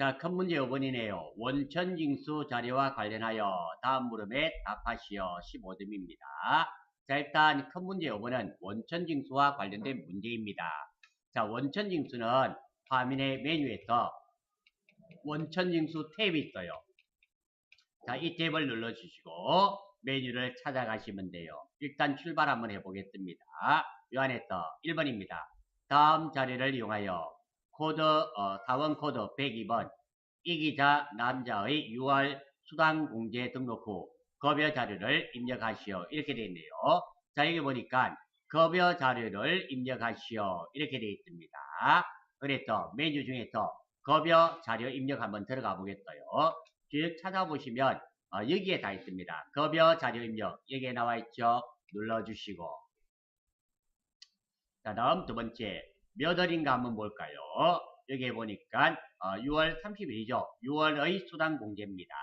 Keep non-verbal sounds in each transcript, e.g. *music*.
자, 큰 문제 5번이네요. 원천징수 자료와 관련하여 다음 물음에 답하시오. 15점입니다. 자, 일단 큰 문제 5번은 원천징수와 관련된 문제입니다. 자, 원천징수는 화면의 메뉴에서 원천징수 탭이 있어요. 자, 이 탭을 눌러주시고 메뉴를 찾아가시면 돼요. 일단 출발 한번 해보겠습니다. 이 안에서 1번입니다. 다음 자료를 이용하여 코드 어, 사원 코드 102번 이기자 남자의 6월 수당 공제 등록 후 급여 자료를 입력하시오 이렇게 되어 있네요. 자 여기 보니까 급여 자료를 입력하시오 이렇게 되어 있습니다. 그래서 메뉴 중에서 급여 자료 입력 한번 들어가 보겠어요. 쭉 찾아보시면 어, 여기에 다 있습니다. 급여 자료 입력 여기에 나와 있죠. 눌러주시고 자 다음 두 번째 몇 월인가 한번 볼까요? 여기에 보니까 어, 6월 30일이죠. 6월의 수당 공제입니다.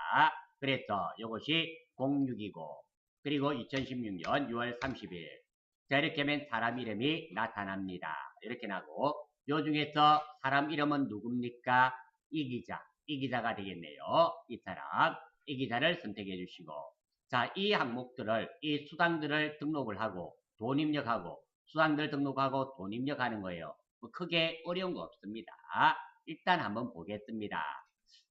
그래서 이것이 06이고 그리고 2016년 6월 30일 자 이렇게 하면 사람 이름이 나타납니다. 이렇게 나고 요 중에서 사람 이름은 누굽니까? 이 기자. 이 기자가 되겠네요. 이 사람. 이 기자를 선택해 주시고 자 이 항목들을 이 수당들을 등록을 하고 돈 입력하고 수당들 등록하고 돈 입력하는 거예요. 뭐 크게 어려운 거 없습니다. 일단 한번 보겠습니다.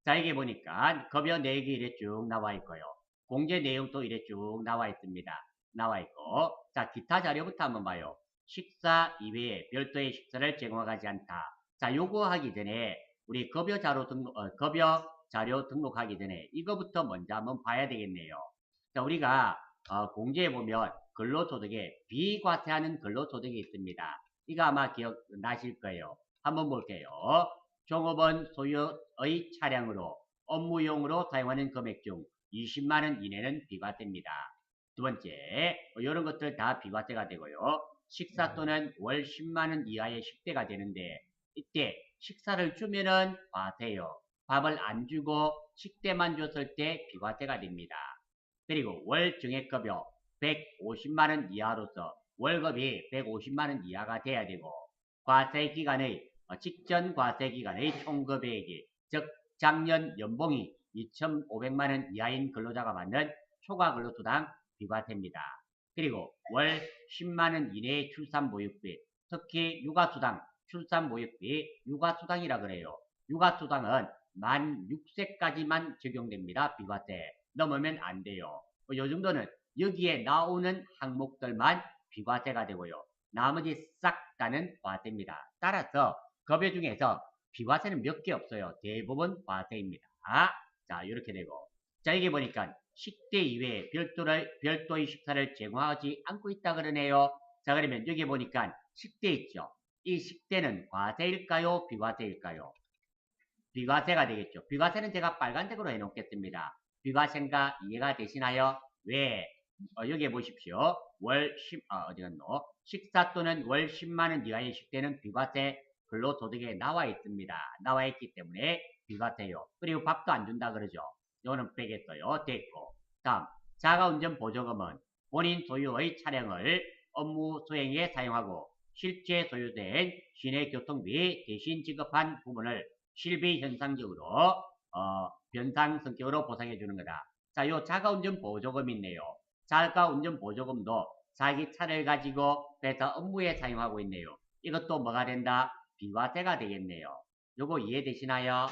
자, 이게 보니까 급여 내역이 이래 쭉 나와 있고요. 공제 내용도 이래 쭉 나와 있습니다. 나와 있고, 자, 기타 자료부터 한번 봐요. 식사 이외에 별도의 식사를 제공하지 않다. 자, 요거 하기 전에 우리 급여 자료 등록, 어, 급여 자료 등록하기 전에 이거부터 먼저 한번 봐야 되겠네요. 자, 우리가 어, 공제해 보면 근로소득에 비과세하는 근로소득이 있습니다. 이거 아마 기억나실 거예요. 한번 볼게요. 종업원 소유의 차량으로 업무용으로 사용하는 금액 중 20만원 이내는 비과세입니다. 두 번째, 이런 것들 다 비과세가 되고요. 식사 또는 월 10만원 이하의 식대가 되는데 이때 식사를 주면은 과세요. 밥을 안 주고 식대만 줬을 때 비과세가 됩니다. 그리고 월 증액급여 150만원 이하로서 월급이 150만원 이하가 돼야 되고 과세 기간의 어, 직전 과세 기간의 총급액이 즉 작년 연봉이 2,500만원 이하인 근로자가 받는 초과 근로수당 비과세입니다. 그리고 월 10만원 이내의 출산보육비 특히 육아수당 출산보육비 육아수당이라 그래요. 육아수당은 만 6세까지만 적용됩니다. 비과세 넘으면 안 돼요. 뭐요 정도는 여기에 나오는 항목들만 비과세가 되고요. 나머지 싹 다는 과세입니다. 따라서 급여 중에서 비과세는 몇 개 없어요. 대부분 과세입니다. 자, 이렇게 되고. 자, 이게 보니까 식대 이외에 별도를, 별도의 식사를 제공하지 않고 있다 그러네요. 자, 그러면 여기 보니까 식대 있죠. 이 식대는 과세일까요? 비과세일까요? 비과세가 되겠죠. 비과세는 제가 빨간색으로 해놓겠습니다. 비과세인가 이해가 되시나요? 왜? 어, 여기에 보십시오. 월 10, 아, 어디 갔노? 식사 또는 월 10만원 이하의 식대는 비과세 근로소득에 나와 있습니다. 나와 있기 때문에 비과세요. 그리고 밥도 안 준다 그러죠. 이거는 빼겠어요. 됐고. 다음, 자가운전 보조금은 본인 소유의 차량을 업무 수행에 사용하고 실제 소유된 시내 교통비 대신 지급한 부분을 실비 현상적으로 어, 변상 성격으로 보상해 주는 거다. 자, 요 자가운전 보조금 있네요. 자가 운전 보조금도 자기 차를 가지고 그래서 업무에 사용하고 있네요. 이것도 뭐가 된다? 비과세가 되겠네요. 요거 이해되시나요?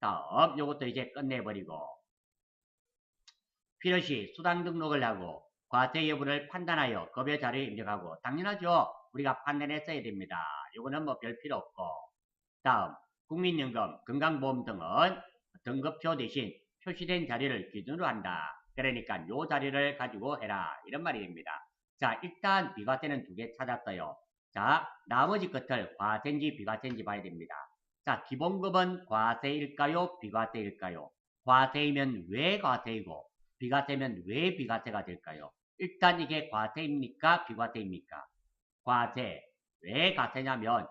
다음 요것도 이제 끝내버리고 필요시 수당 등록을 하고 과세 여부를 판단하여 급여 자료에 입력하고 당연하죠. 우리가 판단했어야 됩니다. 요거는 뭐 별 필요 없고 다음 국민연금, 건강보험 등은 등급표 대신 표시된 자료를 기준으로 한다. 그러니까 요 자료를 가지고 해라. 이런 말이 됩니다. 자, 일단 비과세는 두 개 찾았어요. 자, 나머지 것을 과세인지 비과세인지 봐야 됩니다. 자, 기본급은 과세일까요? 비과세일까요? 과세이면 왜 과세이고 비과세면 왜 비과세가 될까요? 일단 이게 과세입니까? 비과세입니까? 과세. 왜 과세냐면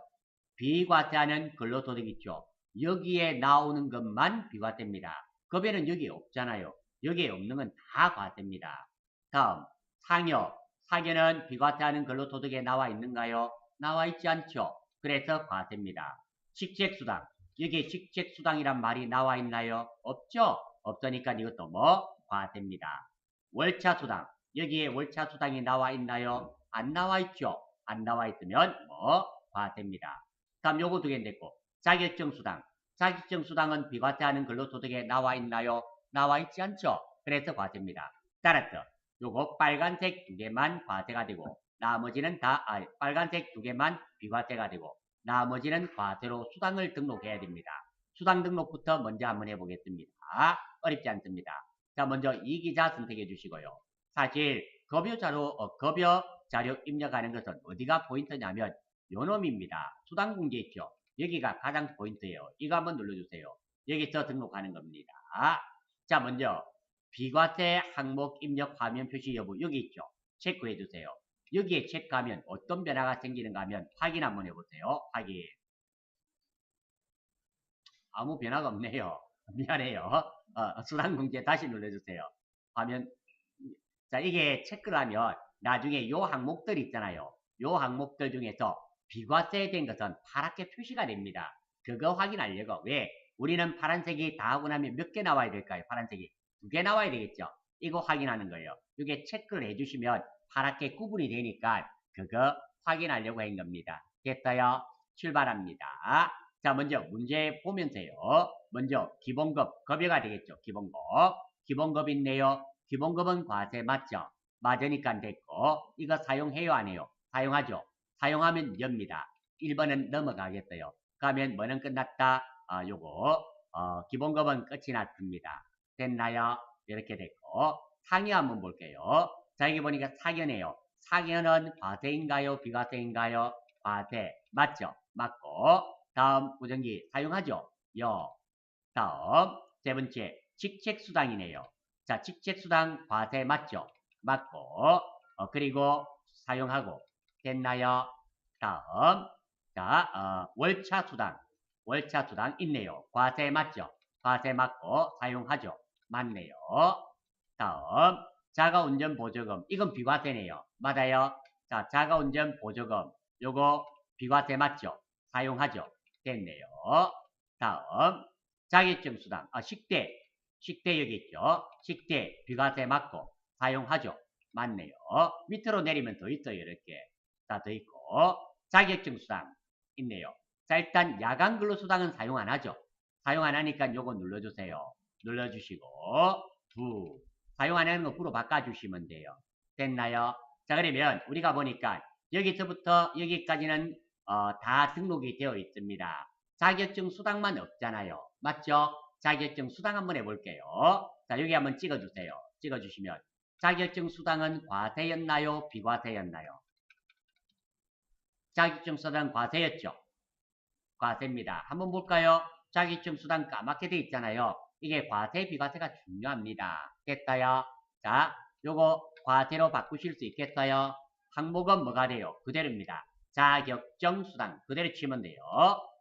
비과세하는 근로소득 있죠. 여기에 나오는 것만 비과세입니다. 급여는 여기에 없잖아요. 여기에 없는 건 다 과세입니다. 다음, 상여. 상여는 비과세하는 근로소득에 나와 있는가요? 나와 있지 않죠. 그래서 과세입니다. 식책수당. 여기에 직책수당이란 말이 나와 있나요? 없죠? 없으니까 이것도 뭐? 과세입니다. 월차수당. 여기에 월차수당이 나와 있나요? 안 나와 있죠? 안 나와 있으면 뭐? 과세입니다. 다음 요거 두개 됐고 자격증수당. 자격증 수당은 비과세하는 근로소득에 나와 있나요? 나와 있지 않죠? 그래서 과세입니다. 따라서 요거 빨간색 두 개만 과세가 되고 나머지는 다 아, 빨간색 두 개만 비과세가 되고 나머지는 과세로 수당을 등록해야 됩니다. 수당 등록부터 먼저 한번 해보겠습니다. 어렵지 않습니다. 자, 먼저 이 기자 선택해 주시고요. 사실 급여 자료, 어, 급여 자료 입력하는 것은 어디가 포인트냐면 요놈입니다. 수당 공제 있죠. 여기가 가장 포인트예요. 이거 한번 눌러주세요. 여기서 등록하는 겁니다. 자, 먼저 비과세 항목 입력 화면 표시 여부 여기 있죠. 체크해 주세요. 여기에 체크하면 어떤 변화가 생기는가 하면 확인 한번 해보세요. 확인. 아무 변화가 없네요. *laughs* 미안해요. 어, 수당공제 다시 눌러주세요. 화면. 자, 이게 체크를 하면 나중에 요 항목들 있잖아요. 요 항목들 중에서 비과세 된 것은 파랗게 표시가 됩니다. 그거 확인하려고. 왜? 우리는 파란색이 다 하고 나면 몇 개 나와야 될까요? 파란색이. 두 개 나와야 되겠죠? 이거 확인하는 거예요. 이게 체크를 해주시면 파랗게 구분이 되니까 그거 확인하려고 한 겁니다. 됐어요? 출발합니다. 자, 먼저 문제 보면서요. 먼저 기본급, 급여가 되겠죠. 기본급. 기본급 있네요. 기본급은 과세 맞죠? 맞으니까 됐고 이거 사용해요 안 해요? 사용하죠. 사용하면 엽니다. 1번은 넘어가겠어요. 그러면 뭐는 끝났다? 아, 요거 어, 기본급은 끝이 났습니다. 됐나요? 이렇게 됐고 상위 한번 볼게요. 자 여기 보니까 사견이에요. 사견은 과세인가요? 비과세인가요? 과세 맞죠? 맞고 다음 부정기 사용하죠? 요 다음 세 번째 직책수당이네요. 자 직책수당 과세 맞죠? 맞고 어, 그리고 사용하고 됐나요? 다음 자 어, 월차수당 월차 수당 있네요. 과세 맞죠? 과세 맞고 사용하죠? 맞네요. 다음 자가운전 보조금 이건 비과세네요. 맞아요? 자 자가운전 보조금 요거 비과세 맞죠? 사용하죠? 됐네요. 다음 자격증 수당 아 식대 식대 여기 있죠? 식대 비과세 맞고 사용하죠? 맞네요. 밑으로 내리면 더 있어요. 이렇게 자더 있고 자격증 수당 있네요. 자 일단 야간 근로수당은 사용 안 하죠? 사용 안 하니까 요거 눌러주세요. 눌러주시고 부 사용 안 하는 거 부로 바꿔주시면 돼요. 됐나요? 자 그러면 우리가 보니까 여기서부터 여기까지는 어, 다 등록이 되어 있습니다. 자격증 수당만 없잖아요. 맞죠? 자격증 수당 한번 해볼게요. 자 여기 한번 찍어주세요. 찍어주시면 자격증 수당은 과세였나요? 비과세였나요? 자격증 수당 과세였죠? 과세입니다. 한번 볼까요? 자격증 수당 까맣게 돼 있잖아요. 이게 과세, 비과세가 중요합니다. 됐어요? 자, 요거 과세로 바꾸실 수 있겠어요? 항목은 뭐가 돼요? 그대로입니다. 자격증 수당 그대로 치면 돼요.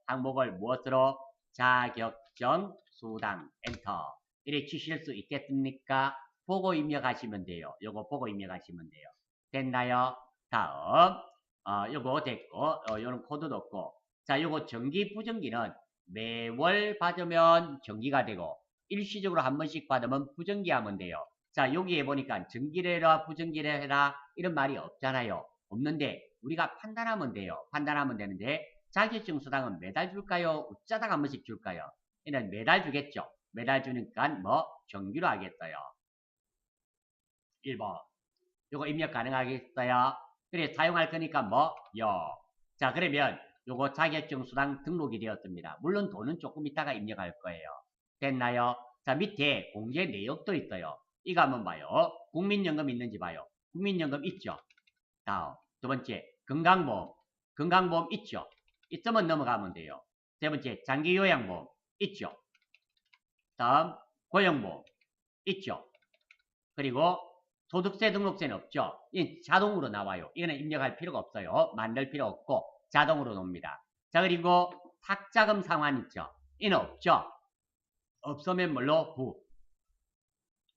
항목을 무엇으로? 자격증 수당 엔터 이렇게 치실 수 있겠습니까? 보고 입력하시면 돼요. 요거 보고 입력하시면 돼요. 됐나요? 다음 어, 요거 됐고 어, 요런 코드도 없고 자 요거 정기 부정기는 매월 받으면 정기가 되고 일시적으로 한 번씩 받으면 부정기 하면 돼요. 자 여기에 보니까 정기를 해라 부정기를 해라 이런 말이 없잖아요. 없는데 우리가 판단하면 돼요. 판단하면 되는데 자격증 수당은 매달 줄까요? 웃자당 한 번씩 줄까요? 이는 매달 주겠죠. 매달 주니까 뭐 정기로 하겠어요. 1번 요거 입력 가능하겠어요? 그래 사용할 거니까 뭐? 요. 자 그러면 요거 자격증 수당 등록이 되었습니다. 물론 돈은 조금 있다가 입력할 거예요. 됐나요? 자 밑에 공제 내역도 있어요. 이거 한번 봐요. 국민연금 있는지 봐요. 국민연금 있죠? 다음 두 번째 건강보험 건강보험 있죠? 있으면 넘어가면 돼요. 세 번째 장기요양보험 있죠? 다음 고용보험 있죠? 그리고 소득세 등록세는 없죠? 이 자동으로 나와요. 이거는 입력할 필요가 없어요. 만들 필요 없고 자동으로 놉니다. 자 그리고 탁자금 상환 있죠? 이는 없죠? 없으면 뭘로? 부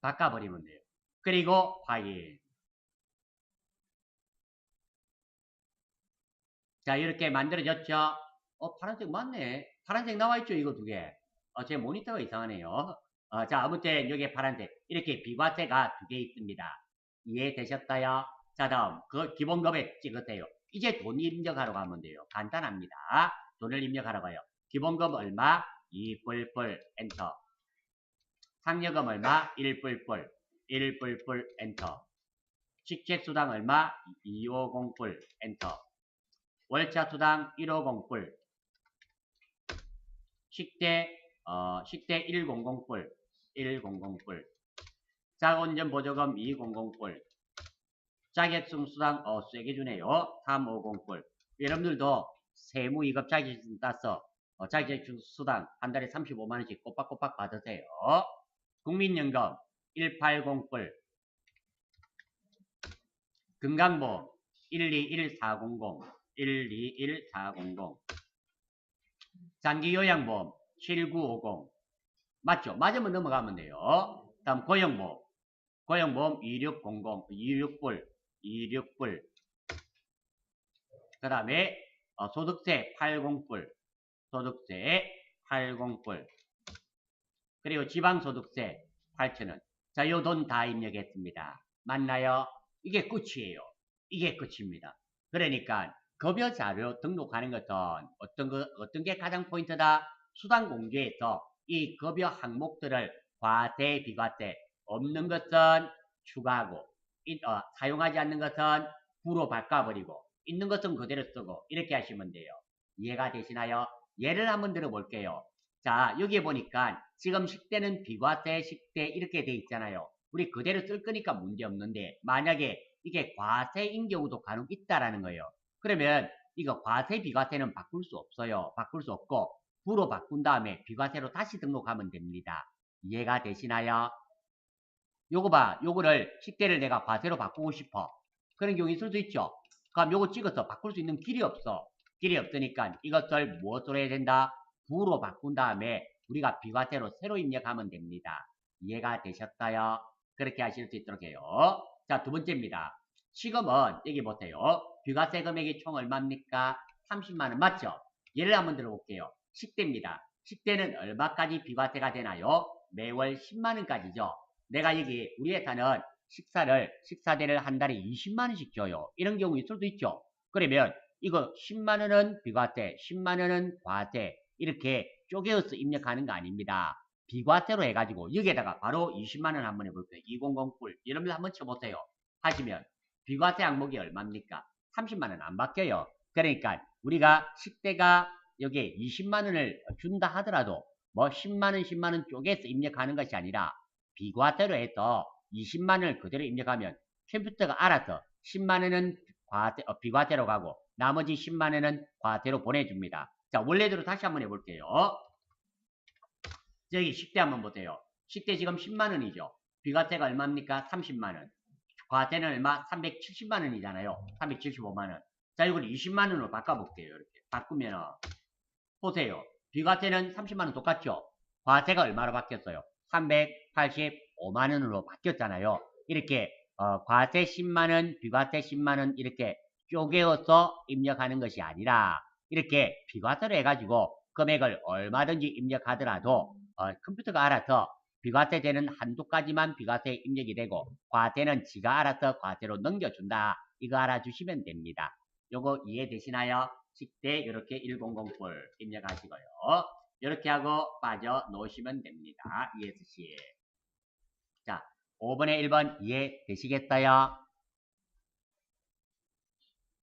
바꿔버리면 돼요. 그리고 확인 자 이렇게 만들어졌죠? 어 파란색 맞네. 파란색 나와 있죠, 이거 두 개. 어, 제 모니터가 이상하네요. 어, 자, 아무튼 여기에 파란색. 이렇게 비과세가 두 개 있습니다. 이해되셨어요? 자, 다음. 그 기본급에 찍으세요. 이제 돈 입력하러 가면 돼요. 간단합니다. 돈을 입력하러 가요. 기본급 얼마? 2뿔뿔 엔터. 상여금 얼마? 1뿔뿔. 1뿔뿔 엔터. 식책수당 얼마? 250뿔 엔터. 월차수당 150뿔. 식대 어, 식대 100뿔. 100뿔. 자본점 보조금 200뿔. 자격증 수당 어 세게 주네요. 350뿔. 여러분들도 세무 2급 자격증 따서 어, 자격증 수당 한 달에 35만 원씩 꼬박꼬박 받으세요. 국민연금 180뿔. 건강보험 121400 121400 장기요양보험 7950 맞죠? 맞으면 넘어가면 돼요. 다음 고용보험 고용보험 2600 26불 26불 그 다음에 어, 소득세 80불 소득세 80불 그리고 지방소득세 8천원 자, 요 돈 다 입력했습니다. 맞나요? 이게 끝이에요. 이게 끝입니다. 그러니까 급여 자료 등록하는 것은 어떤 거, 어떤 게 가장 포인트다? 수당 공개에서 이 급여 항목들을 과세, 비과세 없는 것은 추가하고 이- 어, 사용하지 않는 것은 부로 바꿔버리고 있는 것은 그대로 쓰고 이렇게 하시면 돼요. 이해가 되시나요? 예를 한번 들어볼게요. 자 여기에 보니까 지금 식대는 비과세, 식대 이렇게 돼 있잖아요. 우리 그대로 쓸 거니까 문제 없는데 만약에 이게 과세인 경우도 간혹 있다라는 거예요. 그러면 이거 과세, 비과세는 바꿀 수 없어요. 바꿀 수 없고 부로 바꾼 다음에 비과세로 다시 등록하면 됩니다. 이해가 되시나요? 요거 봐. 요거를 식대를 내가 과세로 바꾸고 싶어. 그런 경우 있을 수 있죠. 그럼 요거 찍어서 바꿀 수 있는 길이 없어. 길이 없으니까 이것을 무엇으로 해야 된다? 부로 바꾼 다음에 우리가 비과세로 새로 입력하면 됩니다. 이해가 되셨어요? 그렇게 하실 수 있도록 해요. 자, 두 번째입니다. 지금은 여기 보세요. 비과세 금액이 총 얼마입니까? 30만원 맞죠? 예를 한번 들어볼게요. 식대입니다. 식대는 얼마까지 비과세가 되나요? 매월 10만원까지죠. 내가 여기 우리 회사는 식사를 식사대를 한 달에 20만 원씩 줘요. 이런 경우 있을 수 있죠. 그러면 이거 10만 원은 비과세, 10만 원은 과세 이렇게 쪼개어서 입력하는 거 아닙니다. 비과세로 해가지고 여기에다가 바로 20만 원 한번 해볼게요. 200뿔 여러분들 한번 쳐보세요. 하시면 비과세 항목이 얼마입니까? 30만 원 안 바뀌어요. 그러니까 우리가 식대가 여기에 20만 원을 준다 하더라도 뭐 10만 원, 10만 원 쪼개서 입력하는 것이 아니라 비과세로 해서 20만 원을 그대로 입력하면 컴퓨터가 알아서 10만 원은 과세, 어, 비과세로 가고 나머지 10만 원은 과세로 보내줍니다. 자 원래대로 다시 한번 해볼게요. 여기 식대 한번 보세요. 식대 지금 10만 원이죠. 비과세가 얼마입니까? 30만 원. 과세는 얼마? 370만 원이잖아요. 375만 원. 자 이걸 20만 원으로 바꿔볼게요. 이렇게 바꾸면 보세요. 비과세는 30만 원 똑같죠? 과세가 얼마로 바뀌었어요? 385만 원으로 바뀌었잖아요. 이렇게 어, 과세 10만 원, 비과세 10만 원 이렇게 쪼개어서 입력하는 것이 아니라 이렇게 비과세로 해가지고 금액을 얼마든지 입력하더라도 어, 컴퓨터가 알아서 비과세 되는 한두 가지만 비과세 입력이 되고 과세는 지가 알아서 과세로 넘겨준다. 이거 알아주시면 됩니다. 요거 이해되시나요? 식대 이렇게 100불 입력하시고요. 이렇게 하고 빠져 놓으시면 됩니다. ESC. 자, 5번에 1번 이해되시겠어요?